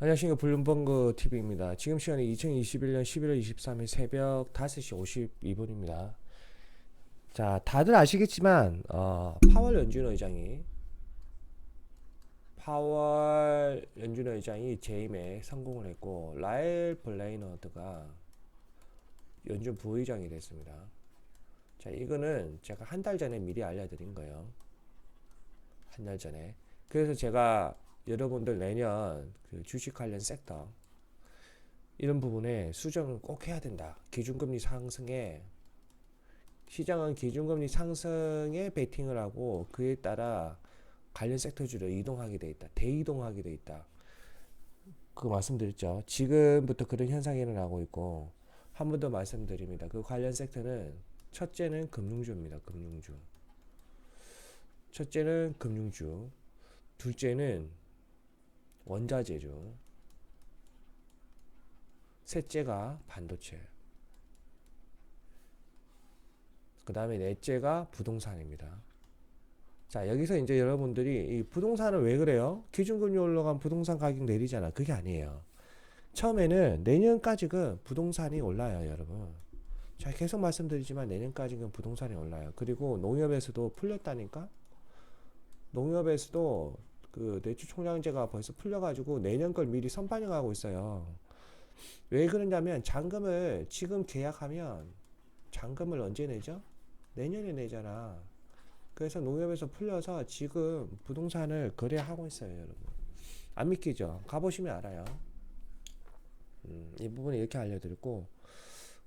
안녕하십니까 블룸버그 TV입니다. 지금 시간이 2021년 11월 23일 새벽 5시 52분입니다. 자, 다들 아시겠지만 어, 파월 연준 의장이 파월 연준 의장이 재임에 성공을 했고 라일 블레이너드가 연준 부의장이 됐습니다. 자, 이거는 제가 한 달 전에 미리 알려드린 거예요. 한 달 전에. 그래서 제가 여러분들 내년 그 주식 관련 섹터 이런 부분에 수정을 꼭 해야 된다. 기준금리 상승에 시장은 기준금리 상승에 베팅을 하고 그에 따라 관련 섹터주로 이동하게 돼 있다. 대이동하게 돼 있다. 그거 말씀드렸죠. 지금부터 그런 현상이 일어나고 있고 한 번 더 말씀드립니다. 그 관련 섹터는 첫째는 금융주입니다. 금융주. 첫째는 금융주. 둘째는 원자재죠. 셋째가 반도체. 그 다음에 넷째가 부동산입니다. 자, 여기서 이제 여러분들이 이 부동산은 왜 그래요? 기준금리 올라가면 부동산 가격 내리잖아. 그게 아니에요. 처음에는 내년까지는 부동산이 올라요, 여러분. 자, 계속 말씀드리지만 내년까지는 부동산이 올라요. 그리고 농협에서도 풀렸다니까? 농협에서도 그 내주 총량제가 벌써 풀려가지고 내년 걸 미리 선반영하고 있어요. 왜 그러냐면 잔금을 지금 계약하면 잔금을 언제 내죠? 내년에 내잖아. 그래서 농협에서 풀려서 지금 부동산을 거래하고 있어요, 여러분. 안 믿기죠? 가보시면 알아요. 음, 이 부분 이렇게 알려드렸고,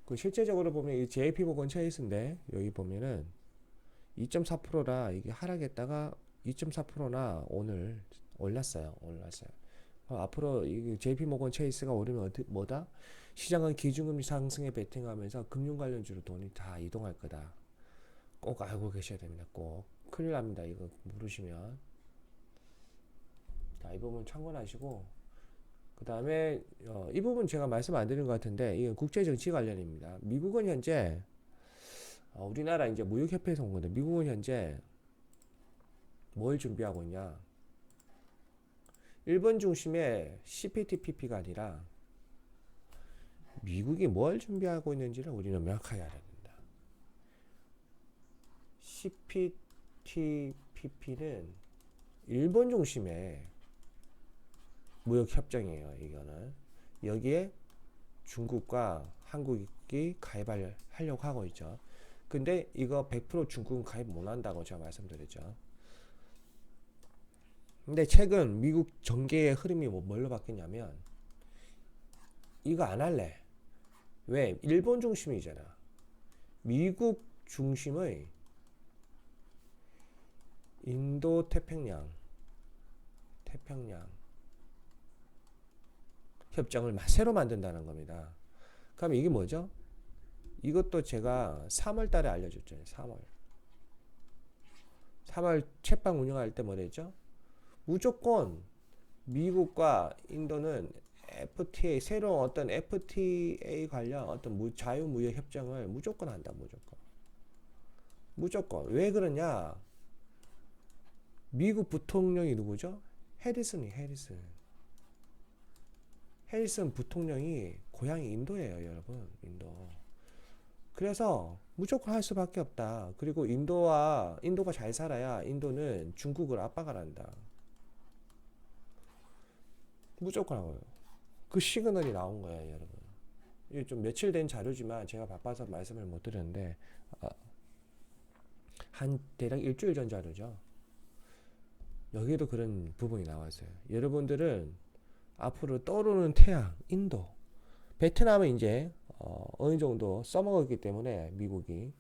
그 실제적으로 보면 이 JP 보건 체이스인데 여기 보면은 2.4%라 이게 하락했다가 2.4%나 오늘 올랐어요. 올랐어요. 어, 앞으로 이 JP 모건 체이스가 오르면 어떻게 뭐다? 시장은 기준금리 상승에 베팅하면서 금융 관련주로 돈이 다 이동할 거다. 꼭 알고 계셔야 됩니다. 꼭 큰일 납니다. 이거 모르시면. 자, 이 부분 참고하시고 그 다음에 어, 이 부분 제가 말씀 안 드린 것 같은데 이건 국제 정치 관련입니다. 미국은 현재 어, 우리나라 이제 무역협회에서 온 건데 미국은 현재 뭘 준비하고 있냐? 일본 중심의 CPTPP가 아니라 미국이 뭘 준비하고 있는지를 우리는 명확하게 알아야 된다. CPTPP는 일본 중심의 무역 협정이에요. 이거는 여기에 중국과 한국이 가입을 하려고 하고 있죠. 근데 이거 100% 중국은 가입 못 한다고 제가 말씀드렸죠. 근데 최근 미국 정계의 흐름이 뭐 뭘로 바뀌냐면 이거 안 할래. 왜? 일본 중심이잖아. 미국 중심의 인도 태평양 태평양 협정을 새로 만든다는 겁니다. 그럼 이게 뭐죠? 이것도 제가 3월 달에 알려줬잖아요. 3월. 3월 채빵 운영할 때 뭐랬죠? 무조건 미국과 인도는 FTA 새로운 어떤 FTA 관련 어떤 무, 자유무역 협정을 무조건 한다 무조건. 무조건. 왜 그러냐? 미국 부통령이 누구죠? 해리슨이 해리슨. 해리슨 부통령이 고향이 인도예요 여러분. 인도. 그래서 무조건 할 수밖에 없다. 그리고 인도와 인도가 잘 살아야 인도는 중국을 압박을 한다 무조건 하고요. 그 시그널이 나온 거예요, 여러분. 이게 좀 며칠 된 자료지만 제가 바빠서 말씀을 못 드렸는데 어, 한 대략 일주일 전 자료죠. 여기도 그런 부분이 나왔어요. 여러분들은 앞으로 떠오르는 태양, 인도, 베트남은 이제 어, 어느 정도 써먹었기 때문에 미국이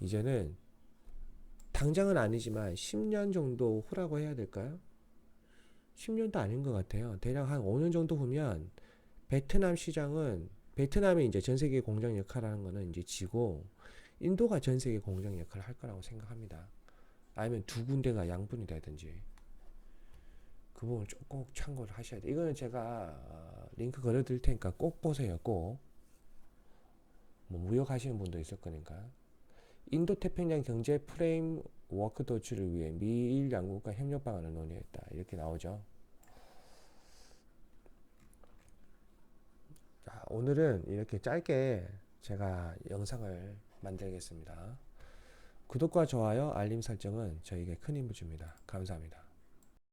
이제는 당장은 아니지만 10년 정도 후라고 해야 될까요? 10년도 아닌 것 같아요. 대략 한 5년 정도 후면 베트남 시장은 베트남이 이제 전 세계 공장 역할을 하는 거는 이제 지고 인도가 전 세계 공장 역할을 할 거라고 생각합니다. 아니면 두 군데가 양분이 되든지 그 부분 꼭 참고를 하셔야 돼요. 이거는 제가 어, 링크 걸어 드릴 테니까 꼭 보세요. 꼭. 뭐 무역 하시는 분도 있을 거니까. 인도 태평양 경제 프레임 워크 도출을 위해 미일 양국과 협력 방안을 논의했다. 이렇게 나오죠. 자, 오늘은 이렇게 짧게 제가 영상을 만들겠습니다. 구독과 좋아요, 알림 설정은 저에게 큰 힘을 줍니다. 감사합니다.